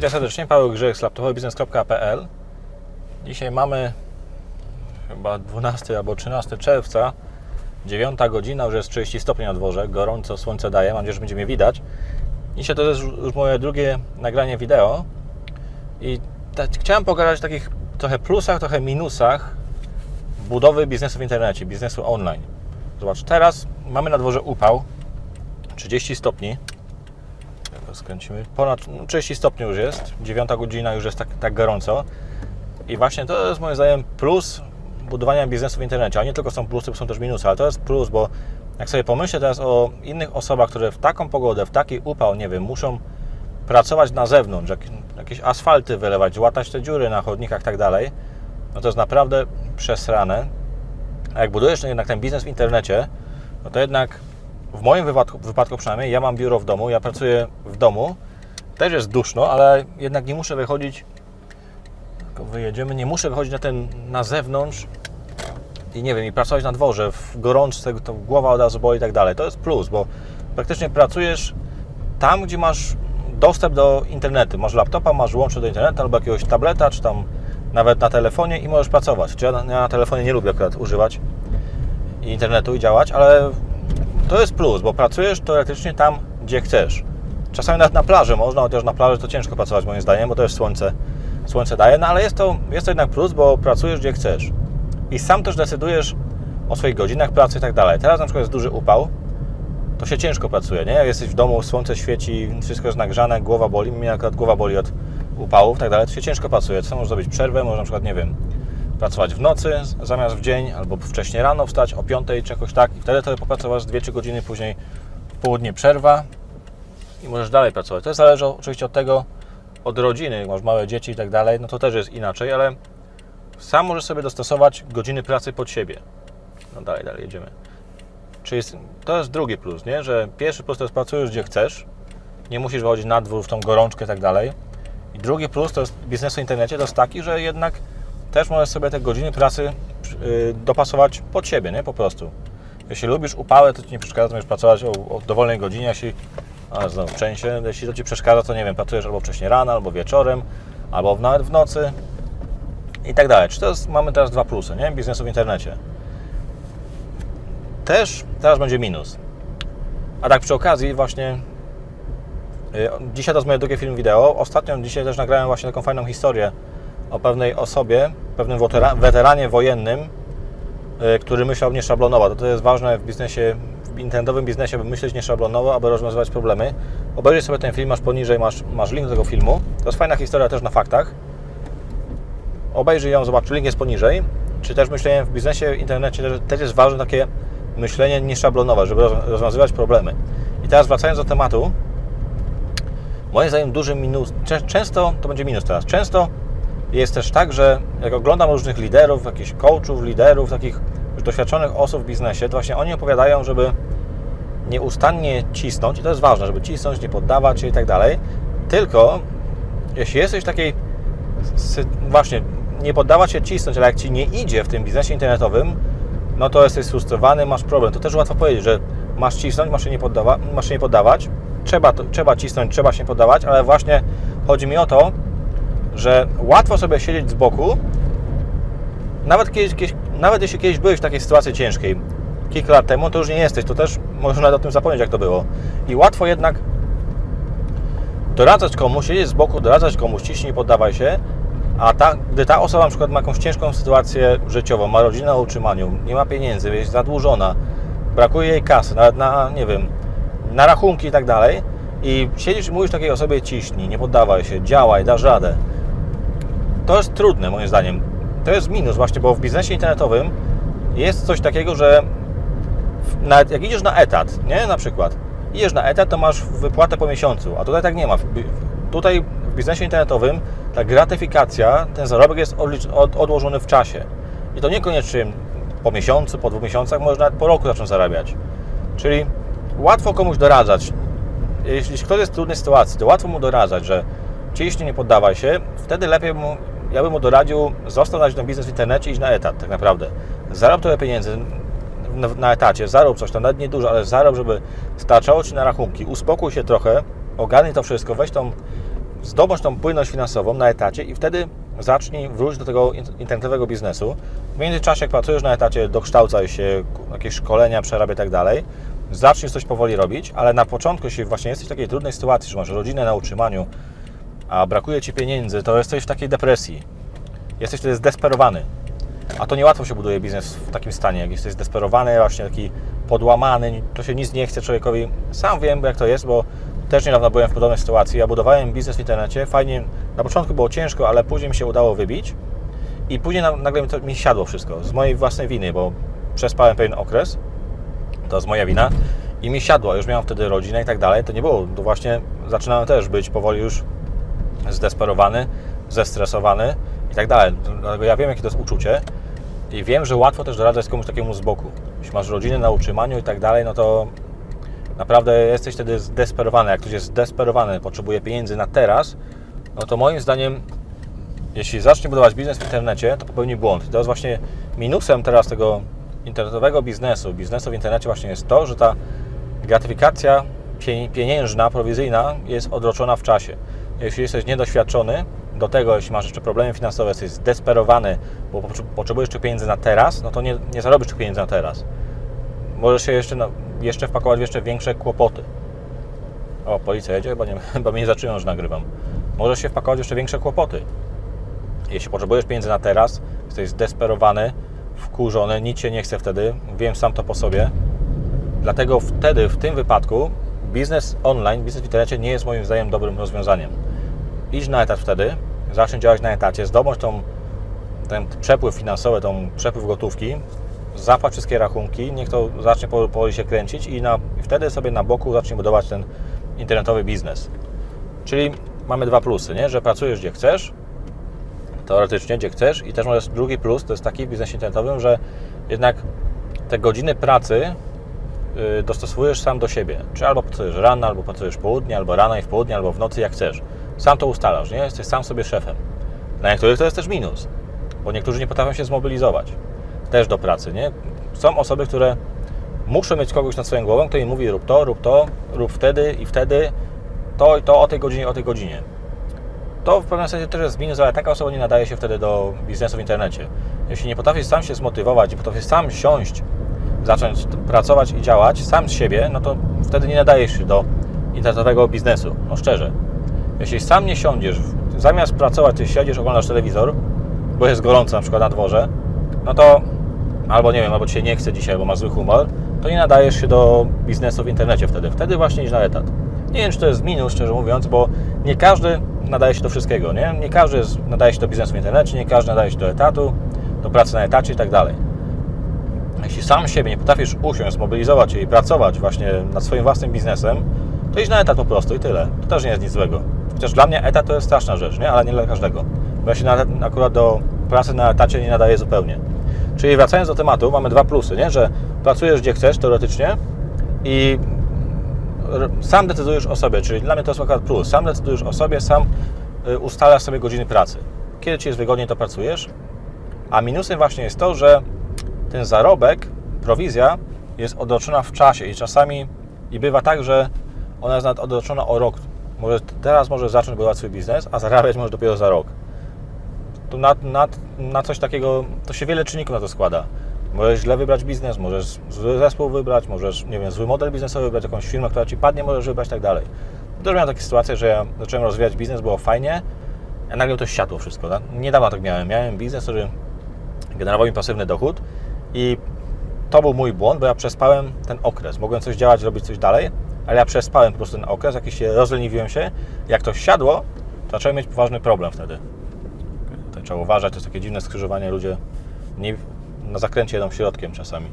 Witam serdecznie, Paweł Grzech z laptopowybiznes.pl Dzisiaj mamy chyba 12 albo 13 czerwca 9 godzina, już jest 30 stopni na dworze, gorąco słońce daje, mam nadzieję, że będzie mnie widać. Dzisiaj to jest już moje drugie nagranie wideo i ta, chciałem pogadać o takich trochę plusach, trochę minusach budowy biznesu w internecie, biznesu online. Zobacz, teraz mamy na dworze upał 30 stopni skręcimy, ponad no, 30 stopni już jest, 9 godzina już jest tak, tak gorąco. I właśnie to jest moim zdaniem plus budowania biznesu w internecie, a nie tylko są plusy, są też minusy, ale to jest plus, bo jak sobie pomyślę teraz o innych osobach, które w taką pogodę, w taki upał, nie wiem, muszą pracować na zewnątrz, jak, jakieś asfalty wylewać, łatać te dziury na chodnikach i tak dalej, no to jest naprawdę przesrane. A jak budujesz jednak ten biznes w internecie, no to jednak w moim wypadku, wypadku przynajmniej, ja mam biuro w domu, ja pracuję w domu, też jest duszno, ale jednak nie muszę wychodzić, tylko wyjedziemy, nie muszę wychodzić na ten, na zewnątrz i nie wiem, i pracować na dworze, w gorączce, to głowa od razu boli i tak dalej. To jest plus, bo praktycznie pracujesz tam, gdzie masz dostęp do internetu. Masz laptopa, masz łącze do internetu albo jakiegoś tableta, czy tam nawet na telefonie i możesz pracować. Ja na, ja na telefonie nie lubię akurat używać internetu i działać, ale to jest plus, bo pracujesz teoretycznie tam, gdzie chcesz. Czasami nawet na plaży można, chociaż na plaży to ciężko pracować moim zdaniem, bo jest słońce, słońce daje, no ale jest to, jest to jednak plus, bo pracujesz gdzie chcesz. I sam też decydujesz o swoich godzinach pracy i tak dalej. Teraz na przykład jest duży upał, to się ciężko pracuje, nie? Jak jesteś w domu, słońce świeci, wszystko jest nagrzane, głowa boli, mnie akurat głowa boli od upałów i tak dalej, to się ciężko pracuje. Co możesz zrobić przerwę, można na przykład, nie wiem, pracować w nocy zamiast w dzień, albo wcześniej rano wstać o 5 czy jakoś tak i wtedy to popracowasz 2-3 godziny, później południe przerwa i możesz dalej pracować. To zależy oczywiście od tego, od rodziny, jak masz małe dzieci i tak dalej, no to też jest inaczej, ale sam możesz sobie dostosować godziny pracy pod siebie. No dalej, dalej jedziemy. Czyli jest, to jest drugi plus, nie? że pierwszy plus to jest pracujesz gdzie chcesz, nie musisz wychodzić na dwór w tą gorączkę i tak dalej. I drugi plus to jest biznesu w internecie, to jest taki, że jednak też możesz sobie te godziny pracy yy, dopasować pod siebie, nie? Po prostu. Jeśli lubisz upały, to Ci nie przeszkadza, to możesz pracować o, o dowolnej godzinie, jeśli, a znowu, częściej, jeśli to Ci przeszkadza, to nie wiem, pracujesz albo wcześniej rano, albo wieczorem, albo nawet w nocy i tak dalej. Czy to jest, mamy teraz dwa plusy, nie? Biznesu w internecie. Też teraz będzie minus. A tak przy okazji właśnie yy, dzisiaj to jest moje drugie film wideo. Ostatnio dzisiaj też nagrałem właśnie taką fajną historię o pewnej osobie, pewnym weteranie wojennym, y, który myślał nieszablonowo. To, to jest ważne w biznesie, w internetowym biznesie, by myśleć nieszablonowo, aby rozwiązywać problemy. Obejrzyj sobie ten film, masz poniżej, masz, masz link do tego filmu. To jest fajna historia też na faktach. Obejrzyj ją, zobacz, link jest poniżej. Czy też myślenie w biznesie, w internecie też jest ważne takie myślenie nieszablonowe, żeby rozwiązywać problemy. I teraz wracając do tematu, moim zdaniem duży minus, często, to będzie minus teraz, często jest też tak, że jak oglądam różnych liderów, jakichś coachów, liderów, takich już doświadczonych osób w biznesie, to właśnie oni opowiadają, żeby nieustannie cisnąć, i to jest ważne, żeby cisnąć, nie poddawać się i tak dalej, tylko jeśli jesteś w takiej właśnie, nie poddawać się cisnąć, ale jak Ci nie idzie w tym biznesie internetowym, no to jesteś sfrustrowany, masz problem. To też łatwo powiedzieć, że masz cisnąć, masz się nie, poddawa masz się nie poddawać, trzeba, trzeba cisnąć, trzeba się nie poddawać, ale właśnie chodzi mi o to, że łatwo sobie siedzieć z boku, nawet, kiedyś, kiedyś, nawet jeśli kiedyś byłeś w takiej sytuacji ciężkiej, kilka lat temu, to już nie jesteś, to też nawet o tym zapomnieć, jak to było. I łatwo jednak doradzać komuś, siedzieć z boku, doradzać komuś, ciśnij, poddawaj się, a ta, gdy ta osoba na przykład ma jakąś ciężką sytuację życiową, ma rodzinę na utrzymaniu, nie ma pieniędzy, jest zadłużona, brakuje jej kasy, nawet na, nie wiem, na rachunki i tak dalej, i siedzisz i mówisz takiej osobie ciśnij, nie poddawaj się, działaj, dasz radę. To jest trudne moim zdaniem. To jest minus właśnie, bo w biznesie internetowym jest coś takiego, że nawet jak idziesz na etat, nie, na przykład, idziesz na etat, to masz wypłatę po miesiącu, a tutaj tak nie ma. Tutaj w biznesie internetowym ta gratyfikacja, ten zarobek jest odłożony w czasie. I to niekoniecznie po miesiącu, po dwóch miesiącach, może nawet po roku zacząć zarabiać. Czyli łatwo komuś doradzać. Jeśli ktoś jest w trudnej sytuacji, to łatwo mu doradzać, że ciśnie, nie poddawaj się, wtedy lepiej mu, ja bym mu doradził zostać na ten biznes w internecie i na etat tak naprawdę. Zarób trochę pieniędzy na, na etacie, zarób coś tam, nawet nie dużo, ale zarób, żeby starczało Ci na rachunki. Uspokój się trochę, ogarnij to wszystko, weź tą zdobądź tą płynność finansową na etacie i wtedy zacznij wrócić do tego in- internetowego biznesu. W międzyczasie, jak pracujesz na etacie, dokształcaj się, jakieś szkolenia, przerabiaj i tak dalej. Zacznij coś powoli robić, ale na początku, jeśli właśnie jesteś w takiej trudnej sytuacji, że masz rodzinę na utrzymaniu, a brakuje Ci pieniędzy, to jesteś w takiej depresji. Jesteś wtedy zdesperowany. A to niełatwo się buduje biznes w takim stanie, jak jesteś zdesperowany, właśnie taki podłamany, to się nic nie chce człowiekowi. Sam wiem, jak to jest, bo też niedawno byłem w podobnej sytuacji. Ja budowałem biznes w internecie, fajnie, na początku było ciężko, ale później mi się udało wybić i później na- nagle mi, to, mi siadło wszystko, z mojej własnej winy, bo przespałem pewien okres, to jest moja wina i mi siadło, już miałem wtedy rodzinę i tak dalej, to nie było, to właśnie zaczynałem też być powoli już zdesperowany, zestresowany i tak dalej. Dlatego ja wiem, jakie to jest uczucie i wiem, że łatwo też doradzać komuś takiemu z boku. Jeśli masz rodzinę na utrzymaniu i tak dalej, no to naprawdę jesteś wtedy zdesperowany. Jak ktoś jest zdesperowany, potrzebuje pieniędzy na teraz, no to moim zdaniem, jeśli zacznie budować biznes w internecie, to popełni błąd. I to jest właśnie minusem teraz tego internetowego biznesu, biznesu w internecie właśnie jest to, że ta gratyfikacja pie- pieniężna, prowizyjna jest odroczona w czasie. Jeśli jesteś niedoświadczony do tego, jeśli masz jeszcze problemy finansowe, jesteś zdesperowany, bo potrze- potrzebujesz tych pieniędzy na teraz, no to nie, nie zarobisz tych pieniędzy na teraz. Możesz się jeszcze, no, jeszcze wpakować w jeszcze większe kłopoty. O, policja jedzie? Chyba, nie, chyba mnie nie zaczynają, że nagrywam. Możesz się wpakować w jeszcze większe kłopoty. Jeśli potrzebujesz pieniędzy na teraz, jesteś zdesperowany, wkurzony, nic się nie chce wtedy, wiem sam to po sobie, Dlatego wtedy, w tym wypadku, biznes online, biznes w internecie nie jest moim zdaniem dobrym rozwiązaniem. Idź na etat wtedy, zacznij działać na etacie, zdobądź tą, ten przepływ finansowy, tą przepływ gotówki, zapłać wszystkie rachunki, niech to zacznie po- powoli się kręcić i, na, wtedy sobie na boku zacznij budować ten internetowy biznes. Czyli mamy dwa plusy, nie? że pracujesz gdzie chcesz, teoretycznie gdzie chcesz i też możesz drugi plus, to jest taki w biznesie internetowym, że jednak te godziny pracy y, dostosujesz sam do siebie. Czy albo pracujesz rano, albo pracujesz południe, albo rano i w południe, albo w nocy, jak chcesz. Sam to ustalasz, nie? Jesteś sam sobie szefem. Dla niektórych to jest też minus, bo niektórzy nie potrafią się zmobilizować też do pracy, nie? Są osoby, które muszą mieć kogoś nad swoją głową, kto im mówi rób to, rób to, rób wtedy i wtedy, to i to o tej godzinie, o tej godzinie. To w pewnym sensie też jest minus, ale taka osoba nie nadaje się wtedy do biznesu w internecie. Jeśli nie potrafisz sam się zmotywować, nie potrafisz sam siąść, zacząć pracować i działać sam z siebie, no to wtedy nie nadajesz się do internetowego biznesu. No szczerze. Jeśli sam nie siądziesz, zamiast pracować, ty siedzisz, oglądasz telewizor, bo jest gorąco na przykład na dworze, no to albo nie wiem, albo ci się nie chce dzisiaj, bo masz zły humor, to nie nadajesz się do biznesu w internecie wtedy. Wtedy właśnie idź na etat. Nie wiem, czy to jest minus, szczerze mówiąc, bo nie każdy nadaje się do wszystkiego, nie? Nie każdy nadaje się do biznesu w internecie, nie każdy nadaje się do etatu, do pracy na etacie i tak dalej. Jeśli sam siebie nie potrafisz usiąść, zmobilizować się i pracować właśnie nad swoim własnym biznesem, to idź na etat po prostu i tyle. To też nie jest nic złego. Chociaż dla mnie etat to jest straszna rzecz, nie? Ale nie dla każdego. Bo ja się na, akurat do pracy na etacie nie nadaje zupełnie. Czyli wracając do tematu, mamy dwa plusy, nie? Że pracujesz gdzie chcesz teoretycznie i sam decydujesz o sobie, czyli dla mnie to jest akurat plus. Sam decydujesz o sobie, sam y, ustalasz sobie godziny pracy. Kiedy Ci jest wygodniej, to pracujesz. A minusem właśnie jest to, że ten zarobek, prowizja jest odroczona w czasie i czasami i bywa tak, że ona jest nawet odroczona o rok. Może teraz możesz zacząć budować swój biznes, a zarabiać możesz dopiero za rok. To na, na, na coś takiego, to się wiele czynników na to składa. Możesz źle wybrać biznes, możesz zły zespół wybrać, możesz, nie wiem, zły model biznesowy wybrać, jakąś firmę, która Ci padnie, możesz wybrać i tak dalej. Też miałem takie sytuacje, że ja zacząłem rozwijać biznes, było fajnie, a nagle to siadło wszystko. tak? Niedawno tak miałem. Miałem biznes, który generował mi pasywny dochód i to był mój błąd, bo ja przespałem ten okres. Mogłem coś działać, robić coś dalej, ale ja przespałem po prostu ten okres, jakiś się rozleniwiłem się. Jak to siadło, to zacząłem mieć poważny problem wtedy. To trzeba uważać, to jest takie dziwne skrzyżowanie, ludzie nie, na zakręcie jedą środkiem czasami.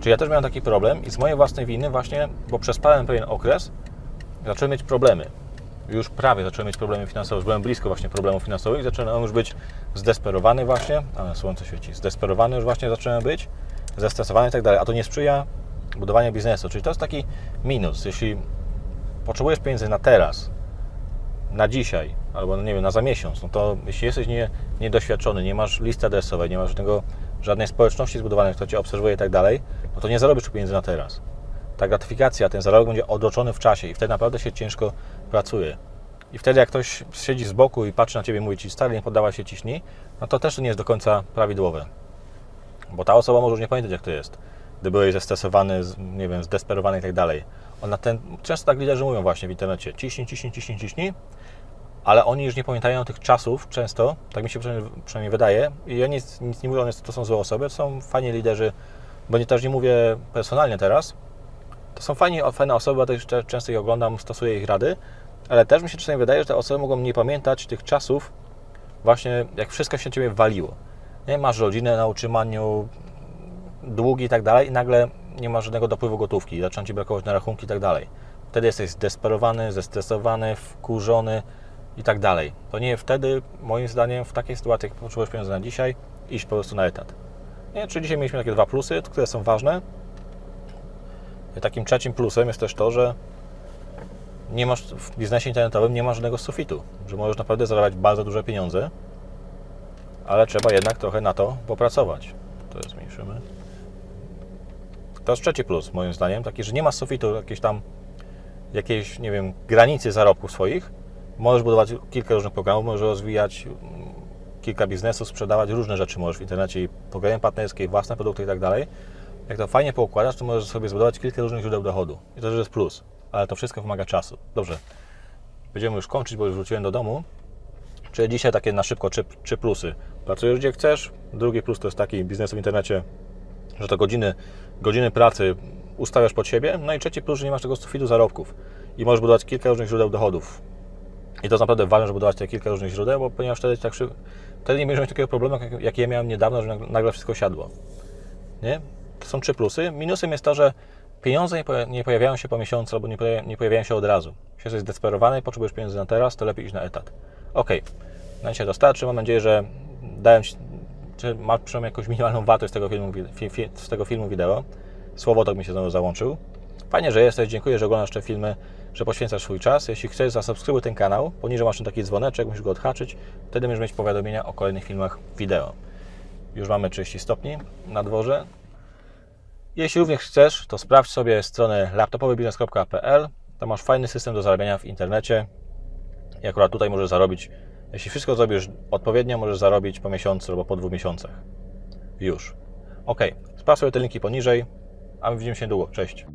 Czyli ja też miałem taki problem i z mojej własnej winy właśnie, bo przespałem pewien okres, zacząłem mieć problemy. Już prawie zacząłem mieć problemy finansowe, już byłem blisko właśnie problemów finansowych zacząłem już być zdesperowany właśnie, ale słońce świeci, zdesperowany już właśnie zacząłem być, zestresowany i tak dalej, a to nie sprzyja budowaniu biznesu, czyli to jest taki minus, jeśli potrzebujesz pieniędzy na teraz, na dzisiaj, albo no nie wiem, na za miesiąc, no to jeśli jesteś nie, niedoświadczony, nie masz listy adresowej, nie masz żadnego, żadnej społeczności zbudowanej, która Cię obserwuje i tak dalej, no to nie zarobisz pieniędzy na teraz. Ta gratyfikacja, ten zarobek będzie odroczony w czasie i wtedy naprawdę się ciężko pracuje. I wtedy jak ktoś siedzi z boku i patrzy na Ciebie i mówi Ci stary, nie poddawaj się, ciśnij, no to też nie jest do końca prawidłowe. Bo ta osoba może już nie pamiętać, jak to jest. Gdy byłeś zestresowany, nie wiem, zdesperowany i tak dalej. Ona ten, często tak liderzy mówią właśnie w internecie, ciśnij, ciśnij, ciśnij, ciśnij, ale oni już nie pamiętają tych czasów często, tak mi się przynajmniej, przynajmniej wydaje. I ja nic, nic nie mówię, one to są złe osoby, to są fajni liderzy, bo nie też nie mówię personalnie teraz. To są fajni, fajne osoby, bo też często ich oglądam, stosuję ich rady, ale też mi się czasami wydaje, że te osoby mogą nie pamiętać tych czasów, właśnie jak wszystko się na Ciebie waliło. Nie masz rodzinę na utrzymaniu, długi i tak dalej i nagle nie ma żadnego dopływu gotówki, zaczyna Ci brakować na rachunki i tak dalej. Wtedy jesteś zdesperowany, zestresowany, wkurzony i tak dalej. To nie wtedy, moim zdaniem, w takiej sytuacji, jak potrzebujesz pieniądze na dzisiaj, iść po prostu na etat. Nie, czy dzisiaj mieliśmy takie dwa plusy, które są ważne. Takim trzecim plusem jest też to, że nie masz w biznesie internetowym nie ma żadnego sufitu, że możesz naprawdę zarabiać bardzo duże pieniądze, ale trzeba jednak trochę na to popracować. To jest zmniejszymy. To jest trzeci plus, moim zdaniem, taki, że nie ma sufitu, jakiejś tam jakiejś, nie wiem, granicy zarobków swoich. Możesz budować kilka różnych programów, możesz rozwijać mm, kilka biznesów, sprzedawać różne rzeczy możesz w internecie i programy partnerskie, własne produkty i tak dalej. Jak to fajnie poukładasz, to możesz sobie zbudować kilka różnych źródeł dochodu. I to też jest plus, ale to wszystko wymaga czasu. Dobrze, będziemy już kończyć, bo już wróciłem do domu. Czyli dzisiaj takie na szybko trzy, trzy plusy. Pracujesz gdzie chcesz. Drugi plus to jest taki biznes w internecie, że to godziny, godziny pracy ustawiasz pod siebie. No i trzeci plus, że nie masz tego sufitu zarobków i możesz budować kilka różnych źródeł dochodów. I to jest naprawdę ważne, żeby budować te kilka różnych źródeł, bo ponieważ wtedy tak szyb... wtedy nie będziesz mieć takiego problemu, jak, jaki ja miałem niedawno, że nagle wszystko siadło. Nie? To są trzy plusy. Minusem jest to, że pieniądze nie, poja- nie pojawiają się po miesiącu albo nie, pojawia- nie pojawiają się od razu. Jeśli jesteś zdesperowany potrzebujesz pieniędzy na teraz, to lepiej iść na etat. Ok, na dzisiaj to starczy. Mam nadzieję, że dałem Ci, czy masz przynajmniej jakąś minimalną wartość z tego filmu, fi, fi, z tego filmu wideo. Słowotok mi się znowu załączył. Fajnie, że jesteś. Dziękuję, że oglądasz te filmy, że poświęcasz swój czas. Jeśli chcesz, zasubskrybuj ten kanał. Poniżej masz ten taki dzwoneczek, musisz go odhaczyć. Wtedy będziesz mieć powiadomienia o kolejnych filmach wideo. Już mamy 30 stopni na dworze. Jeśli również chcesz, to sprawdź sobie stronę laptopowybiznes.pl. Tam masz fajny system do zarabiania w internecie. I akurat tutaj możesz zarobić, jeśli wszystko zrobisz odpowiednio, możesz zarobić po miesiącu albo po dwóch miesiącach. Już. Ok, sprawdź sobie te linki poniżej, a my widzimy się niedługo. Cześć.